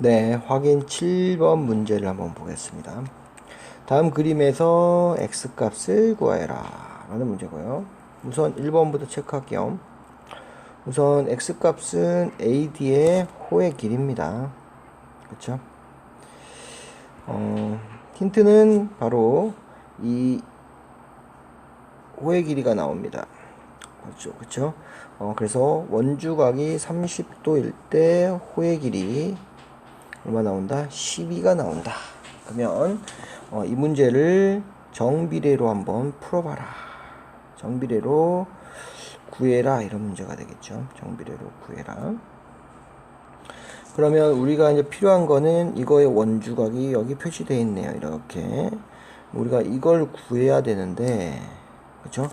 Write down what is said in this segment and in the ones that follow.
네, 확인 7번 문제를 한번 보겠습니다. 다음 그림에서 x값을 구하여라 라는 문제고요. 우선 1번부터 체크할게요. 우선 x값은 AD의 호의 길입니다. 그렇죠? 어, 힌트는 바로 이 호의 길이가 나옵니다. 그렇죠, 그렇죠. 어, 그래서 원주각이 30도일 때 호의 길이 얼마 나온다? 12가 나온다. 그러면 어, 이 문제를 정비례로 한번 풀어봐라. 정비례로 구해라 이런 문제가 되겠죠. 정비례로 구해라. 그러면 우리가 이제 필요한 거는 이거의 원주각이 여기 표시되어 있네요. 이렇게 우리가 이걸 구해야 되는데 그렇죠?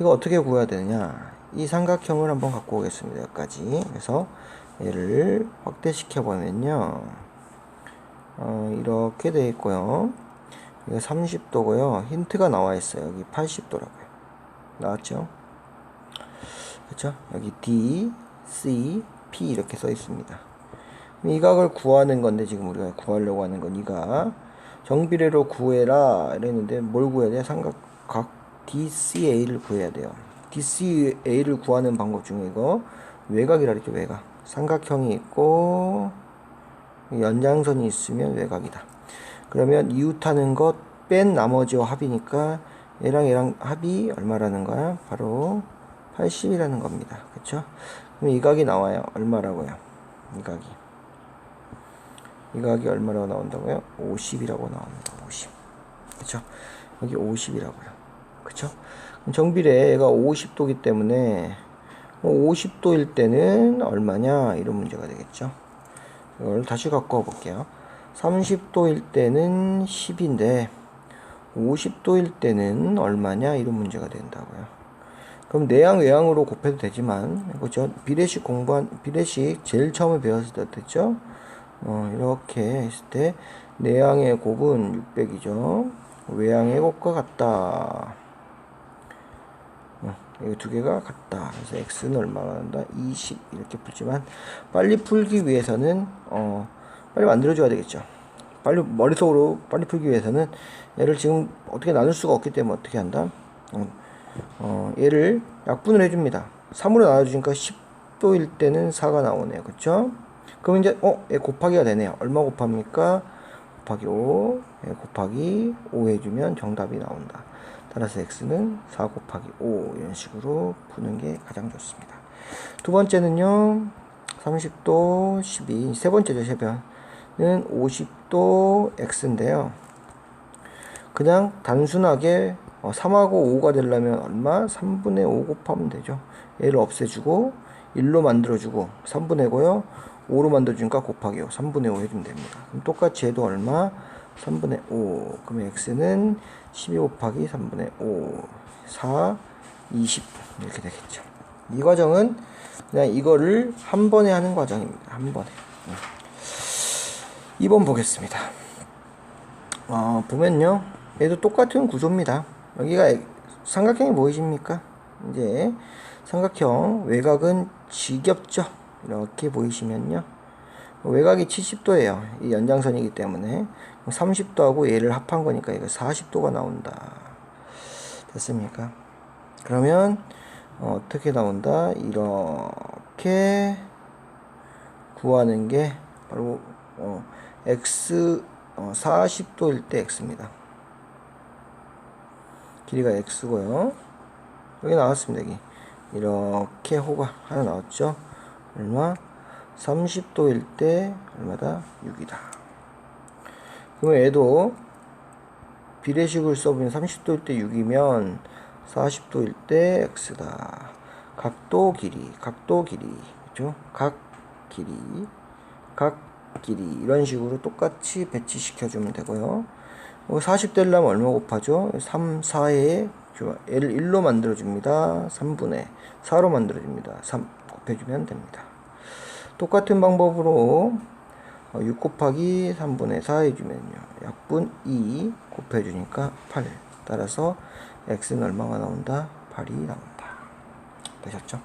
이거 어떻게 구해야 되느냐? 이 삼각형을 한번 갖고 오겠습니다. 여기까지. 그래서 얘를 확대시켜 보면요. 어, 이렇게 되어 있고요. 이거 30도고요. 힌트가 나와 있어요. 여기 80도라고요. 나왔죠? 그렇죠? 여기 D, C, P 이렇게 써 있습니다. 이 각을 구하는 건데 지금 우리가 구하려고 하는 건 이가 정비례로 구해라 이랬는데 뭘 구해야 돼? 삼각각 DCA를 구해야 돼요. DCA를 구하는 방법 중에 이거 외곽이라 그랬죠 외곽. 삼각형이 있고 연장선이 있으면 외곽이다. 그러면 이웃하는 것 뺀 나머지와 합이니까 얘랑 얘랑 합이 얼마라는 거야? 바로 80이라는 겁니다. 그쵸? 그럼 이 각이 나와요. 얼마라고요? 이 각이. 이 각이 얼마라고 나온다고요? 50이라고 나옵니다. 50. 그쵸? 여기 50이라고요. 그쵸? 정비례 얘가 50도기 때문에 50도일 때는 얼마냐? 이런 문제가 되겠죠? 이걸 다시 갖고 와 볼게요. 30도일 때는 10인데 50도일 때는 얼마냐? 이런 문제가 된다고요. 그럼 내양 외양으로 곱해도 되지만 그죠? 비례식 공부한 비례식 제일 처음에 배웠을 때 어땠죠? 어, 이렇게 했을 때 내양의 곱은 600이죠. 외양의 곱과 같다. 어, 이두 개가 같다. 그래서 x는 얼마가 난다? 20 이렇게 풀지만 빨리 풀기 위해서는 어, 빨리 만들어줘야 되겠죠. 빨리 머릿속으로 빨리 풀기 위해서는 얘를 지금 어떻게 나눌 수가 없기 때문에 어떻게 한다? 어, 어, 얘를 약분을 해줍니다. 3으로 나눠주니까 10도일 때는 4가 나오네요. 그쵸? 그럼 이제, 어, 얘 곱하기가 되네요. 얼마 곱합니까? 곱하기 5, 얘 곱하기 5 해주면 정답이 나온다. 따라서 x는 4 곱하기 5 이런 식으로 푸는 게 가장 좋습니다. 두 번째는요, 30도 12, 세 번째죠, 세변은 50도 x인데요. 그냥 단순하게 3하고 5가 되려면 얼마? 3분의 5 곱하면 되죠. 얘를 없애주고 1로 만들어주고 3분의 5요. 5로 만들어주니까 곱하기 5. 3분의 5 해주면 됩니다. 그럼 똑같이 해도 얼마? 3분의 5. 그러면 x는 12 곱하기 3분의 5. 4, 20. 이렇게 되겠죠. 이 과정은 그냥 이거를 한 번에 하는 과정입니다. 한 번에. 2번 보겠습니다. 어, 보면요. 얘도 똑같은 구조입니다. 여기가 삼각형이 보이십니까? 이제 삼각형 외곽은 지겹죠. 이렇게 보이시면요. 외곽이 70도예요. 이 연장선이기 때문에 30도하고 얘를 합한 거니까 이거 40도가 나온다. 됐습니까? 그러면 어, 떻게 나온다? 이렇게 구하는 게 바로 어, x 어, 40도일 때 x입니다. 길이가 x고요. 여기 나왔습니다. 여기 이렇게 호가 하나 나왔죠. 얼마? 30도일 때 얼마다? 6이다. 그러면 얘도 비례식을 써보면 30도일 때 6이면 40도일 때 x다. 각도 길이, 각도 길이, 그죠? 각 길이, 각 길이 이런 식으로 똑같이 배치시켜 주면 되고요. 40 되려면 얼마 곱하죠? 3, 4에 얘를 1로 만들어 줍니다. 3분의 4로 만들어 줍니다. 3 곱해 주면 됩니다. 똑같은 방법으로 6 곱하기 3분의 4 해주면요. 약분 2 곱해주니까 8. 따라서 x는 얼마가 나온다? 8이 나온다. 되셨죠?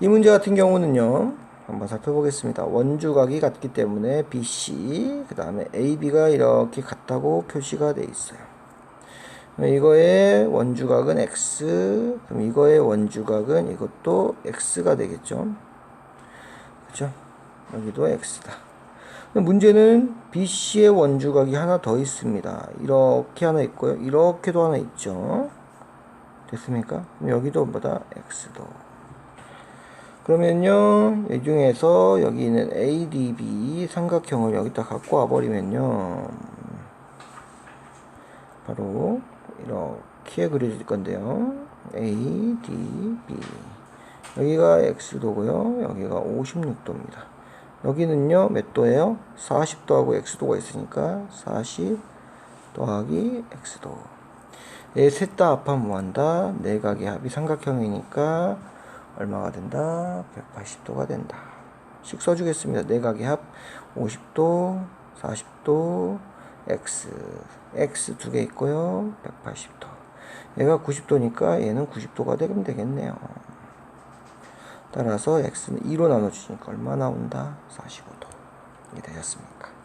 이 문제 같은 경우는요. 한번 살펴보겠습니다. 원주각이 같기 때문에 BC, 그 다음에 AB가 이렇게 같다고 표시가 돼 있어요. 이거의 원주각은 X, 그럼 이거의 원주각은 이것도 X가 되겠죠. 그죠? 여기도 X다. 문제는 BC의 원주각이 하나 더 있습니다. 이렇게 하나 있고요. 이렇게도 하나 있죠. 됐습니까? 여기도 뭐다? X도. 그러면요, 이 중에서 여기 있는 ADB 삼각형을 여기다 갖고 와버리면요, 바로 이렇게 그려질 건데요. ADB. 여기가 X도고요. 여기가 56도입니다. 여기는요, 몇 도예요? 40도하고 X도가 있으니까 40 더하기 X도. 얘셋 다 합하면 뭐한다? 내각의 합이 삼각형이니까 얼마가 된다? 180도가 된다. 식 써주겠습니다. 내각의 합 50도, 40도, X. X 두 개 있고요. 180도. 얘가 90도니까 얘는 90도가 되면 되겠네요. 따라서 x는 2로 나눠주니까 얼마 나온다? 45도. 이게 되셨습니까?